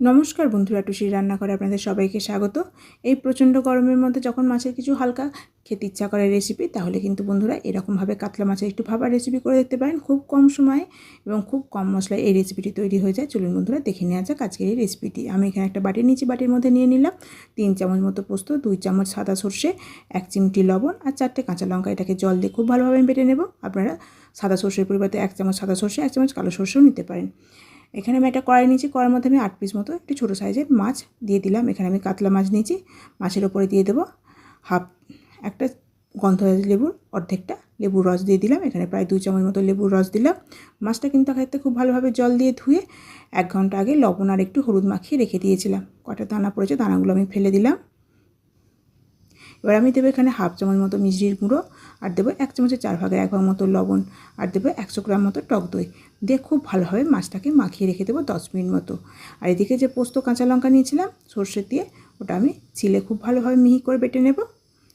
নমস্কার বন্ধুরা টুসির রান্নাঘরে আপনাদের সবাইকে স্বাগত। এই প্রচণ্ড গরমের মধ্যে যখন মাছের কিছু হালকা খেতে ইচ্ছা করে রেসিপি তাহলে কিন্তু বন্ধুরা এরকমভাবে কাতলা মাছের একটু ভাবার রেসিপি করে দেখতে পারেন। খুব কম সময়ে এবং খুব কম মশলায় এই রেসিপিটি তৈরি হয়ে যায়। চলুন বন্ধুরা, দেখে নেওয়া যাক আজকের এই রেসিপিটি আমি এখানে একটা বাটি নিয়েছি বাটির মধ্যে নিয়ে নিলাম। তিন চামচ মতো পোস্ত, দুই চামচ সাদা সর্ষে, এক চিমটি লবণ আর চারটে কাঁচা লঙ্কা। এটাকে জল দিয়ে খুব ভালোভাবে আমি বেটে নেব। আপনারা সাদা সর্ষের পরিবর্তে এক চামচ সাদা সর্ষে, এক চামচ কালো সর্ষেও নিতে পারেন। এখানে আমি একটা কড়াই নিয়েছি কড়ার মধ্যে আমি আট পিস মতো একটু ছোটো সাইজের মাছ দিয়ে দিলাম। এখানে আমি কাতলা মাছ নিয়েছি, মাছের ওপরে দিয়ে দেবো হাফ একটা গন্ধরাজ লেবুর অর্ধেকটা লেবুর রস দিয়ে দিলাম। এখানে প্রায় দুই চামচ মতো লেবুর রস দিলাম। মাছটা কিন্তু খাইতে খুব ভালোভাবে জল দিয়ে ধুয়ে এক ঘণ্টা আগে লবণ আর একটু হলুদ মাখিয়ে রেখে দিয়েছিলাম। কটা দানা পড়েছে? দানাগুলো আমি ফেলে দিলাম। এবার আমি দেবো এখানে হাফ চামচ মতো মিষ্টির গুঁড়ো আর দেবো এক চামচের চার ভাগের এক ভাগ মতো লবণ আর দেবো একশো গ্রাম মতো টক দই। দিয়ে খুব ভালোভাবে মাছটাকে মাখিয়ে রেখে দেবো দশ মিনিট মতো। আর এদিকে যে পোস্ত কাঁচা লঙ্কা নিয়েছিলাম, সর্ষে দিয়ে, ওটা আমি ছিলে খুব ভালোভাবে মিহি করে বেটে নেব।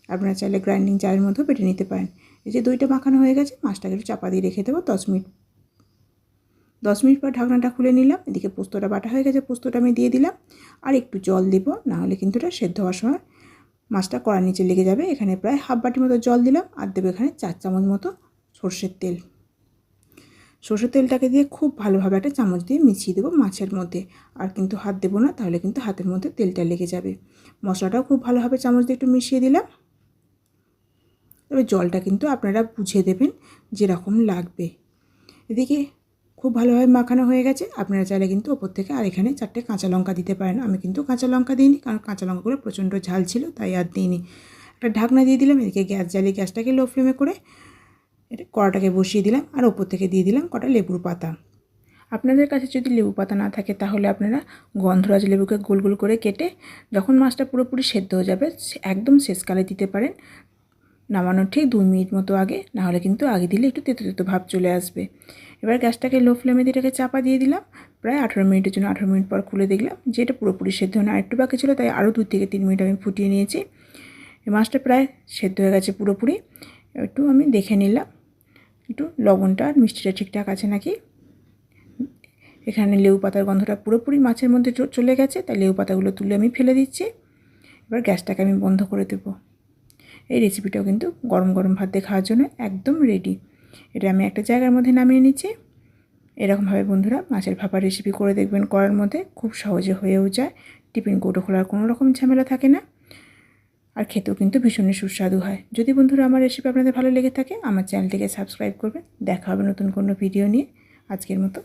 আপনারা চাইলে গ্রাইন্ডিং জারের মধ্যেও বেটে নিতে পারেন। এই যে দইটা মাখানো হয়ে গেছে, মাছটাকে একটু চাপা দিয়ে রেখে দেবো দশ মিনিট। দশ মিনিট পর ঢাকনাটা খুলে নিলাম। এদিকে পোস্তটা বাটা হয়ে গেছে, পোস্তটা আমি দিয়ে দিলাম। আর একটু জল দেবো নাহলে কিন্তু এটা সেদ্ধ হওয়ার সময় মাছটা কড়ার নিচে লেগে যাবে। এখানে প্রায় হাফ বাটির মতো জল দিলাম আর দেবো এখানে চার চামচ মতো সর্ষের তেল। সর্ষের তেলটাকে দিয়ে খুব ভালোভাবে একটা চামচ দিয়ে মিশিয়ে দেবো মাছের মধ্যে। আর কিন্তু হাত দেবো না, তাহলে কিন্তু হাতের মধ্যে তেলটা লেগে যাবে। মশলাটাও খুব ভালোভাবে চামচ দিয়ে একটু মিশিয়ে দিলাম। তবে জলটা কিন্তু আপনারা বুঝে দেবেন যেরকম লাগবে। এদিকে খুব ভালোভাবে মাখানো হয়ে গেছে। আপনারা চাইলে কিন্তু ওপর থেকে আর এখানে চারটে কাঁচা লঙ্কা দিতে পারেন। আমি কিন্তু কাঁচা লঙ্কা দিইনি, কারণ কাঁচা লঙ্কাগুলো প্রচণ্ড ঝাল ছিল, তাই আর দিইনি। একটা ঢাকনা দিয়ে দিলাম, এদিকে গ্যাস জ্বালিয়ে গ্যাসটাকে লো ফ্লেমে করে এটা কড়াটাকে বসিয়ে দিলাম, আর ওপর থেকে দিয়ে দিলাম কটা লেবুর পাতা। আপনাদের কাছে যদি লেবু পাতা না থাকে, তাহলে আপনারা গন্ধরাজ লেবুকে গোল গোল করে কেটে যখন মাছটা পুরোপুরি সেদ্ধ হয়ে যাবে একদম শেষকালে দিতে পারেন। নামানোর ঠিক দুই মিনিট মতো আগে নাহলে কিন্তু আগে দিলে একটু তেতো তেতো ভাব চলে আসবে। এবার গ্যাসটাকে লো ফ্লেমে দিয়ে এটাকে চাপা দিয়ে দিলাম। প্রায় আঠেরো মিনিটের জন্য আঠেরো মিনিট পর খুলে দেখলাম যে এটা পুরোপুরি সেদ্ধ না একটু বাকি ছিল, তাই আরও দু থেকে তিন মিনিট আমি ফুটিয়ে নিয়েছি। মাছটা প্রায় সেদ্ধ হয়ে গেছে পুরোপুরি। একটু আমি দেখে নিলাম। একটু লবণটা আর মিষ্টিটা ঠিকঠাক আছে নাকি? এখানে লেউ পাতার গন্ধটা পুরোপুরি মাছের মধ্যে চলে গেছে, তাই লেউ পাতাগুলো তুলে আমি ফেলে দিচ্ছি। এবার গ্যাসটাকে আমি বন্ধ করে দেবো। এই রেসিপিটাও কিন্তু গরম গরম ভাত দিয়ে খাওয়ার জন্য একদম রেডি এটা আমি একটা জায়গার মধ্যে নামিয়ে নিচ্ছি। এরকমভাবে বন্ধুরা মাছের ভাপা রেসিপি করে দেখবেন করার মধ্যে খুব সহজে হয়েও যায়। টিফিন কৌটো খোলার কোনো রকম ঝামেলা থাকে না। আর খেতেও কিন্তু ভীষণই সুস্বাদু হয়। যদি বন্ধুরা আমার রেসিপি আপনাদের ভালো লেগে থাকে, আমার চ্যানেলটিকে সাবস্ক্রাইব করবেন। দেখা হবে নতুন কোনো ভিডিও নিয়ে। আজকের মতো।